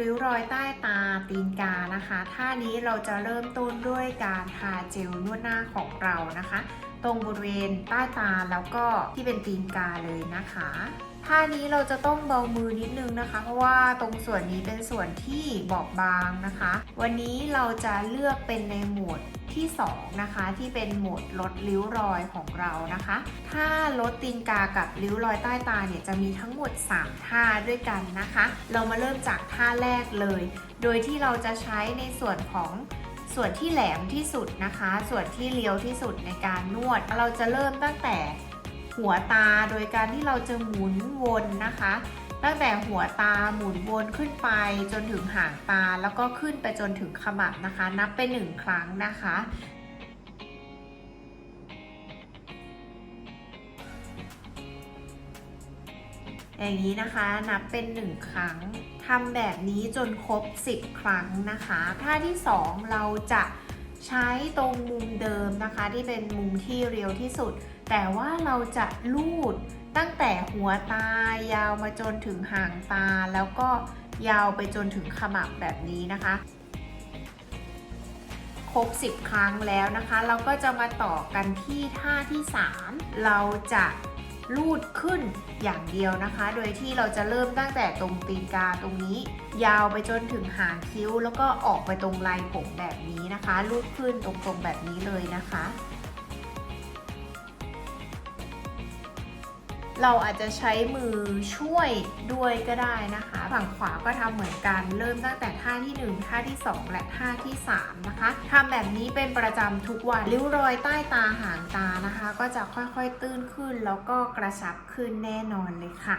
ริ้วรอยใต้ตาตีนกานะคะท่านี้เราจะเริ่มต้นด้วยการทาเจลนวดหน้าของเรานะคะ ตรงบริเวณใต้ตาแล้วก็ที่เป็นตีนกาเลยนะคะท่านี้เราจะต้องเบามือนิดนึงนะคะ เพราะว่าตรงส่วนนี้เป็นส่วนที่บอบบางนะคะ วันนี้เราจะเลือกเป็นในโหมด ที่ 2 นะคะ ที่เป็นโหมดลดริ้วรอยของเรานะคะ ถ้าลดตีนกากับริ้วรอยใต้ตาเนี่ยจะมีทั้งหมด 3 ท่าด้วยกันนะคะ เรามาเริ่มจากท่าแรกเลย โดยที่เราจะใช้ในส่วนของส่วนที่แหลมที่สุดนะคะ ส่วนที่เลี้ยวที่สุดในการนวด เราจะเริ่มตั้งแต่หัวตาโดยการที่เราจะหมุนวนนะคะ ตั้งแต่หัวตาหมุนวนขึ้นไปจนถึงหางตาแล้วก็ขึ้นไปจนถึงขมับนะคะ นับไปหนึ่งครั้งนะคะ อย่างนี้นะคะนับเป็นหนึ่งครั้งทำแบบนี้จนครบ 10 ครั้งนะคะท่าที่ 2 เราจะใช้ตรงมุมเดิมนะคะ ที่เป็นมุมที่เรียวที่สุด แต่ว่าเราจะลูด ตั้งแต่หัวตายาวมาจนถึงหางตา แล้วก็ยาวไปจนถึงขมับแบบนี้นะคะ ครบ 10 ครั้งแล้วนะคะ เราก็จะมาต่อกันที่ท่าที่ 3 เราจะลูดขึ้นอย่างเดียวนะคะ โดยที่เราจะเริ่มตั้งแต่ตรงตีนกาตรงนี้ ยาวไปจนถึงหางคิ้ว แล้วก็ออกไปตรงลายผมแบบนี้นะคะ ลูดขึ้นตรงๆแบบนี้เลยนะคะ เราอาจจะใช้มือช่วยด้วยก็ได้นะคะ ฝั่งขวาก็ทำเหมือนกัน เริ่มตั้งแต่ท่าที่ 1 ท่าที่ 2 และท่าที่ 3 นะคะทำแบบนี้เป็นประจำทุกวันริ้วรอยใต้ตาหางตานะคะ ก็จะค่อยๆตื้นขึ้นแล้วก็กระชับขึ้นแน่นอนเลยค่ะ